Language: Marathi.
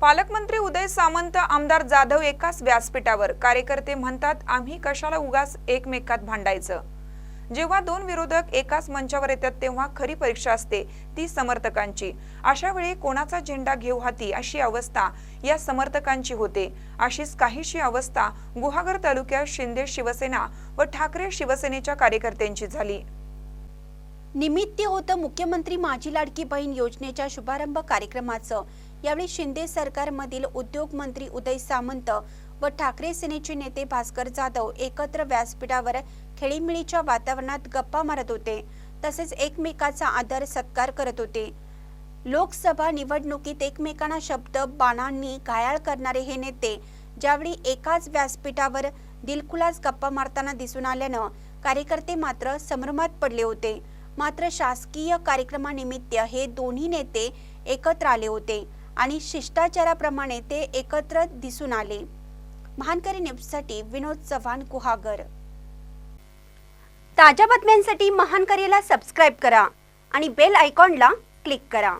पालकमंत्री उदय सामंत आमदार जाधव एकाच व्यासपीठावर. कार्यकर्ते म्हणतात आम्ही कशाला उगाच एकमेकात भांडायचं? जेव्हा दोन विरोधक एकाच मंचावर येतात तेव्हा खरी परीक्षा असते ती समर्थकांची. अशा वेळी कोणाचा झेंडा घेऊ हाती अशी अवस्था या समर्थकांची होते. अशीच काहीशी अवस्था गुहागर तालुक्यात शिंदे शिवसेना व ठाकरे शिवसेनेच्या कार्यकर्त्यांची झाली. निमित्त होतं मुख्यमंत्री माझी लाडकी बहीण योजनेच्या शुभारंभ कार्यक्रमाचं. यावेळी शिंदे सरकारमधील उद्योग मंत्री उदय सामंत व ठाकरे सेनेचे नेते भास्कर जाधव एकत्र व्यासपीठावर खेळीमिळीच्या वातावरणात गप्पा मारत होते. तसेच एकमेकाचा आदर सत्कार करत होते. लोकसभा निवडणुकीत एकमेकांना शब्द बाणांनी घायाळ करणारे हे नेते ज्यावेळी एकाच व्यासपीठावर दिलखुलास गप्पा मारताना दिसून आल्यानं कार्यकर्ते मात्र संभ्रमात पडले होते. मात्र शासकीय कार्यक्रमानिमित्त हे दोन्ही नेते एकत्र आले होते आणि शिष्टाचाराप्रमाणे ते एकत्र दिसून आले. महानकरी न्यूजसाठी विनोद चव्हाण गुहागर ताज्या बातम्यांसाठी महानकरीला सबस्क्राईब करा आणि बेल आयकॉनला क्लिक करा.